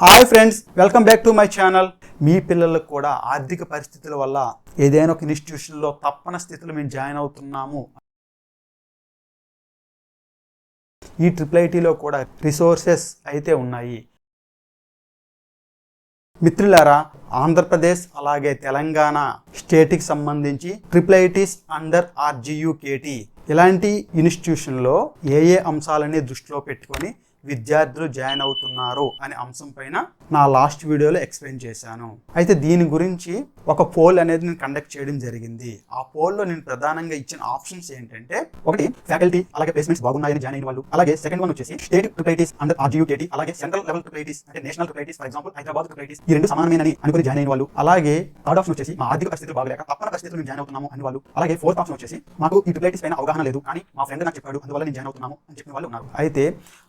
Hi friends welcome back to my channel మీ పిల్లలకు కూడా ఆర్థిక పరిస్థితుల వల్ల ఏదైనా ఒక ఇన్స్టిట్యూషన్లో తప్పని స్థితిలో మేము జాయిన్ అవుతున్నాము. ఈ ట్రిపుల్ ఐటీలో కూడా రిసోర్సెస్ అయితే ఉన్నాయి. మిత్రులారా ఆంధ్రప్రదేశ్ అలాగే తెలంగాణ స్టేట్కి సంబంధించి ట్రిపుల్ ఐటీస్ అండర్ ఆర్జియుకేటి ఇలాంటి ఇన్స్టిట్యూషన్లో ఏ ఏ అంశాలని దృష్టిలో పెట్టుకొని విద్యార్థులు జాయిన్ అవుతున్నారు అనే అంశం పైన నా లాస్ట్ వీడియోలో ఎక్స్ప్లెయిన్ చేశాను. అయితే దీని గురించి ఒక పోల్ అనేది నేను కండక్ట్ చేయడం జరిగింది. ఆ పోల్లో నేను ప్రధానంగా ఇచ్చిన ఆప్షన్స్ ఏంటంటే ఒకటి ఫ్యాకల్టీ అలాగే ప్లేస్మెంట్స్ బాగున్నాయని జాయిన్ అయిన వాళ్ళు అలాగే సెకండ్ వన్ వచ్చేసి state triple ITs under RGUKT అలాగే సెంట్రల్ లెవెల్ ట్రిపైటీస్ అంటే national triple ITs for example Hyderabad triple ITs ఈ రెండు సమానమేనని అనుకుని జాయిన్ అయిన వాళ్ళు. అలాగే థర్డ్ ఆప్షన్ వచ్చేసి మా ఆర్థిక పరిస్థితులు బాగలేక తప్పన పరిస్థితులు జాయిన్ అవుతున్నాము అని వాళ్ళు. అలాగే ఫోర్త్ ఆప్షన్ వచ్చేసి మాకు ఈ ట్రిపైటీస్ పైన అవగాహన లేదు కానీ మా ఫ్రెండ్ నాకు చెప్పాడు అందువల్ల నేను జాయిన్ అవుతున్నాము అని చెప్పిన వాళ్ళు ఉన్నారు. అయితే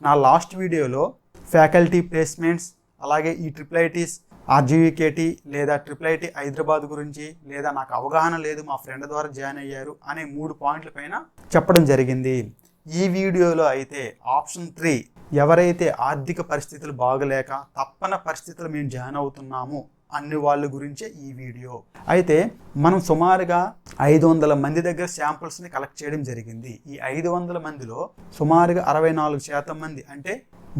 నా లాస్ట్ వీడియోలో ఫ్యాకల్టీ ప్లేస్మెంట్స్ అలాగే ఈ ట్రిపుల్ ఐటీస్ ఆర్జీవీకేటీ లేదా ట్రిపుల్ ఐటీ హైదరాబాద్ గురించి లేదా నాకు అవగాహన లేదు మా ఫ్రెండ్ ద్వారా జాయిన్ అయ్యారు అనే మూడు పాయింట్ల పైన చెప్పడం జరిగింది. ఈ వీడియోలో అయితే ఆప్షన్ త్రీ ఎవరైతే ఆర్థిక పరిస్థితులు బాగలేక తప్పన పరిస్థితులు మేము జాయిన్ అవుతున్నాము అన్ని వాళ్ళ గురించే ఈ వీడియో. అయితే మనం సుమారుగా ఐదు వందల మంది దగ్గర శాంపుల్స్ని కలెక్ట్ చేయడం జరిగింది. ఈ ఐదు వందల మందిలో సుమారుగా అరవై నాలుగు శాతం మంది అంటే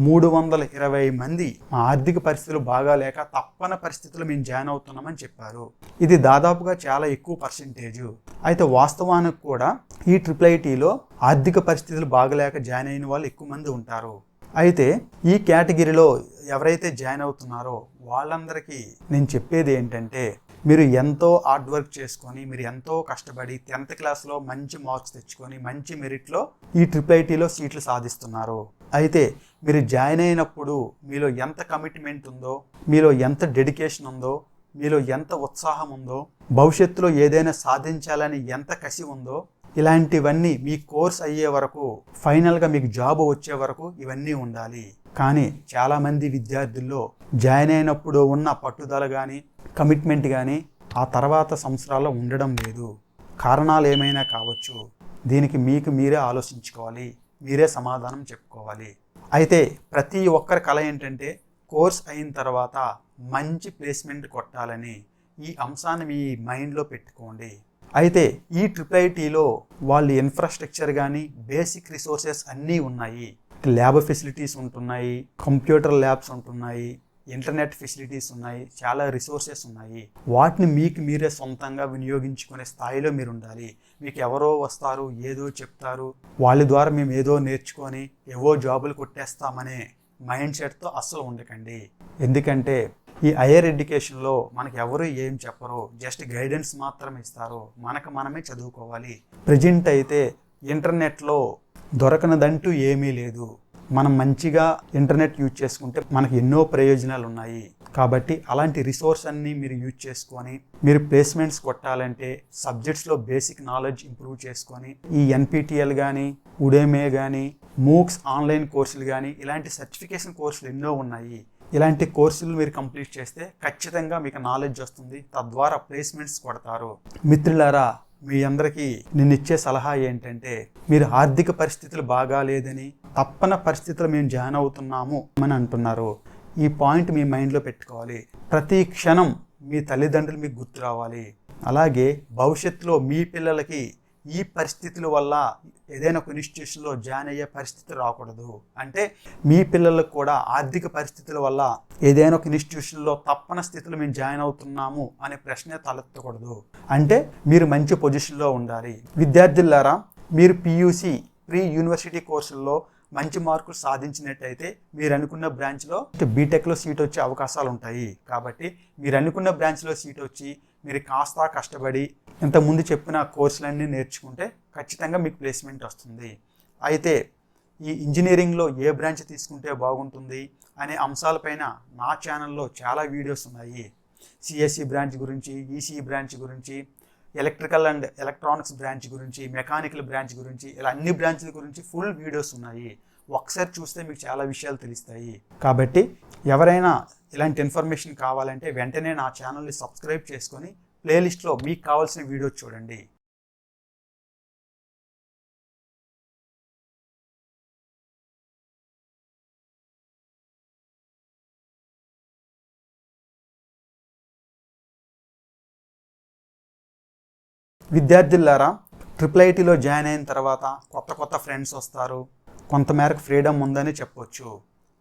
మూడు వందల ఇరవై మంది మా ఆర్థిక పరిస్థితులు బాగాలేక తప్పన పరిస్థితులు మేము జాయిన్ అవుతున్నామని చెప్పారు. ఇది దాదాపుగా చాలా ఎక్కువ పర్సెంటేజ్ అయితే వాస్తవానికి కూడా ఈ ట్రిపుల్ ఐటీలో ఆర్థిక పరిస్థితులు బాగలేక జాయిన్ అయిన వాళ్ళు ఎక్కువ మంది ఉంటారు. అయితే ఈ కేటగిరీలో ఎవరైతే జాయిన్ అవుతున్నారో వాళ్ళందరికీ నేను చెప్పేది ఏంటంటే మీరు ఎంతో హార్డ్ వర్క్ చేసుకొని మీరు ఎంతో కష్టపడి టెన్త్ క్లాస్లో మంచి మార్క్స్ తెచ్చుకొని మంచి మెరిట్లో ఈ ట్రిపుల్ ఐటీలో సీట్లు సాధిస్తున్నారు. అయితే మీరు జాయిన్ అయినప్పుడు మీలో ఎంత కమిట్మెంట్ ఉందో మీలో ఎంత డెడికేషన్ ఉందో మీలో ఎంత ఉత్సాహం ఉందో భవిష్యత్తులో ఏదైనా సాధించాలని ఎంత కసి ఉందో ఇలాంటివన్నీ మీ కోర్స్ అయ్యే వరకు ఫైనల్గా మీకు జాబ్ వచ్చే వరకు ఇవన్నీ ఉండాలి. కానీ చాలామంది విద్యార్థుల్లో జాయిన్ అయినప్పుడు ఉన్న పట్టుదల కానీ కమిట్మెంట్ కానీ ఆ తర్వాత సంవత్సరాల్లో ఉండడం లేదు. కారణాలు ఏమైనా కావచ్చు. దీనికి మీకు మీరే ఆలోచించుకోవాలి. మీరే సమాధానం చెప్పుకోవాలి. అయితే ప్రతి ఒక్కరి కళ ఏంటంటే కోర్స్ అయిన తర్వాత మంచి ప్లేస్మెంట్ కొట్టాలని ఈ అంశాన్ని మీ మైండ్లో పెట్టుకోండి. అయితే ఈ ట్రిపుల్ ఐటీలో వాళ్ళ ఇన్ఫ్రాస్ట్రక్చర్ కానీ బేసిక్ రిసోర్సెస్ అన్నీ ఉన్నాయి. ల్యాబ్ ఫెసిలిటీస్ ఉంటున్నాయి కంప్యూటర్ ల్యాబ్స్ ఉంటున్నాయి ఇంటర్నెట్ ఫెసిలిటీస్ ఉన్నాయి చాలా రిసోర్సెస్ ఉన్నాయి. వాటిని మీకు మీరే సొంతంగా వినియోగించుకునే స్థాయిలో మీరు ఉండాలి మీకు ఎవరో వస్తారు ఏదో చెప్తారు. వాళ్ళ ద్వారా మేము ఏదో నేర్చుకొని ఏవో జాబులు కొట్టేస్తామనే మైండ్ సెట్తో అస్సలు ఉండకండి. ఎందుకంటే ఈ హైయర్ ఎడ్యుకేషన్లో మనకు ఎవరు ఏం చెప్పరు జస్ట్ గైడెన్స్ మాత్రమే ఇస్తారు. మనకు మనమే చదువుకోవాలి. ప్రజెంట్ అయితే ఇంటర్నెట్లో దొరకనదంటూ ఏమీ లేదు. మనం మంచిగా ఇంటర్నెట్ యూజ్ చేసుకుంటే మనకు ఎన్నో ప్రయోజనాలు ఉన్నాయి. కాబట్టి అలాంటి రిసోర్స్ అన్ని మీరు యూజ్ చేసుకొని మీరు ప్లేస్మెంట్స్ కొట్టాలంటే సబ్జెక్ట్స్లో బేసిక్ నాలెడ్జ్ ఇంప్రూవ్ చేసుకొని ఈ ఎన్పిటిఎల్ కానీ ఉడేమే కానీ మూక్స్ ఆన్లైన్ కోర్సులు కానీ ఇలాంటి సర్టిఫికేషన్ కోర్సులు ఎన్నో ఉన్నాయి. ఇలాంటి కోర్సులు మీరు కంప్లీట్ చేస్తే ఖచ్చితంగా మీకు నాలెడ్జ్ వస్తుంది. తద్వారా ప్లేస్మెంట్స్ కొడతారు. మిత్రులారా మీ అందరికీ నేను ఇచ్చే సలహా ఏంటంటే మీరు ఆర్థిక పరిస్థితులు బాగాలేదని తప్పన పరిస్థితులు మేము జాయిన్ అవుతున్నాము అని అంటున్నారు. ఈ పాయింట్ మీ మైండ్లో పెట్టుకోవాలి. ప్రతి క్షణం మీ తల్లిదండ్రులు మీకు గుర్తు రావాలి. అలాగే భవిష్యత్తులో మీ పిల్లలకి ఈ పరిస్థితుల వల్ల ఏదైనా ఒక ఇన్స్టిట్యూషన్లో జాయిన్ అయ్యే పరిస్థితి రాకూడదు. అంటే మీ పిల్లలకు కూడా ఆర్థిక పరిస్థితుల వల్ల ఏదైనా ఒక ఇన్స్టిట్యూషన్లో తప్పన స్థితిలో మేము జాయిన్ అవుతున్నాము అనే ప్రశ్నే తలెత్తకూడదు. అంటే మీరు మంచి పొజిషన్లో ఉండాలి. విద్యార్థులారా మీరు పియూసి ప్రీ యూనివర్సిటీ కోర్సుల్లో మంచి మార్కులు సాధించినట్టయితే మీరు అనుకున్న బ్రాంచ్లో బీటెక్లో సీట్ వచ్చే అవకాశాలు ఉంటాయి. కాబట్టి మీరు అనుకున్న బ్రాంచ్లో సీట్ వచ్చి మీరు కాస్త కష్టపడి ఇంతకుముందు చెప్పిన కోర్సులన్నీ నేర్చుకుంటే ఖచ్చితంగా మీకు ప్లేస్మెంట్ వస్తుంది. అయితే ఈ ఇంజనీరింగ్లో ఏ బ్రాంచ్ తీసుకుంటే బాగుంటుంది అనే అంశాలపైన నా ఛానల్లో చాలా వీడియోస్ ఉన్నాయి. సిఎస్సి బ్రాంచ్ గురించి ఈసీఈ బ్రాంచ్ గురించి ఎలక్ట్రికల్ అండ్ ఎలక్ట్రానిక్స్ బ్రాంచ్ గురించి మెకానికల్ బ్రాంచ్ గురించి ఇలా అన్ని బ్రాంచ్ల గురించి ఫుల్ వీడియోస్ ఉన్నాయి. ఒకసారి చూస్తే మీకు చాలా విషయాలు తెలుస్తాయి. కాబట్టి ఎవరైనా ఇలాంటి ఇన్ఫర్మేషన్ కావాలంటే వెంటనే నా ఛానల్ని సబ్స్క్రైబ్ చేసుకొని ప్లేలిస్ట్లో మీకు కావాల్సిన వీడియో చూడండి. విద్యార్థులారా ట్రిపుల్ ఐటీలో జాయిన్ అయిన తర్వాత కొత్త కొత్త ఫ్రెండ్స్ వస్తారు. కొంతమేరకు ఫ్రీడమ్ ఉందని చెప్పొచ్చు.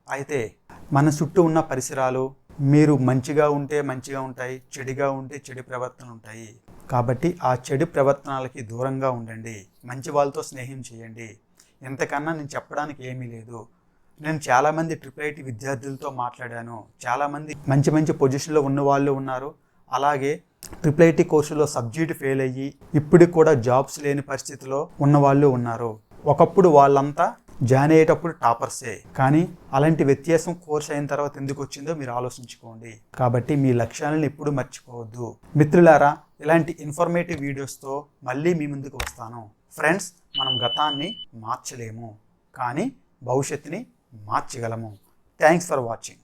అయితే మన చుట్టూ ఉన్న పరిసరాలు మీరు మంచిగా ఉంటే మంచిగా ఉంటాయి చెడుగా ఉంటే చెడు ప్రవర్తన ఉంటాయి. కాబట్టి ఆ చెడు ప్రవర్తనలకి దూరంగా ఉండండి. మంచి వాళ్ళతో స్నేహం చేయండి. ఎంతకన్నా నేను చెప్పడానికి ఏమీ లేదు. నేను చాలామంది ట్రిపుల్ ఐటీ విద్యార్థులతో మాట్లాడాను. చాలామంది మంచి మంచి పొజిషన్లో ఉన్న వాళ్ళు ఉన్నారు. అలాగే ట్రిపుల్ ఐటీ కోర్సులో సబ్జెక్ట్ ఫెయిల్ అయ్యి ఇప్పటికి కూడా జాబ్స్ లేని పరిస్థితిలో ఉన్న వాళ్ళు ఉన్నారు. ఒకప్పుడు వాళ్ళంతా జాయిన్ అయ్యేటప్పుడు టాపర్సే. కానీ అలాంటి వ్యత్యాసం కోర్స్ అయిన తర్వాత ఎందుకు వచ్చిందో మీరు ఆలోచించుకోండి. కాబట్టి మీ లక్ష్యాలను ఎప్పుడు మర్చిపోవద్దు. మిత్రులారా ఇలాంటి ఇన్ఫర్మేటివ్ వీడియోస్తో మళ్ళీ మీ ముందుకు వస్తాను. ఫ్రెండ్స్ మనం గతాన్ని మార్చలేము. కానీ భవిష్యత్తుని మార్చగలము. Thanks for watching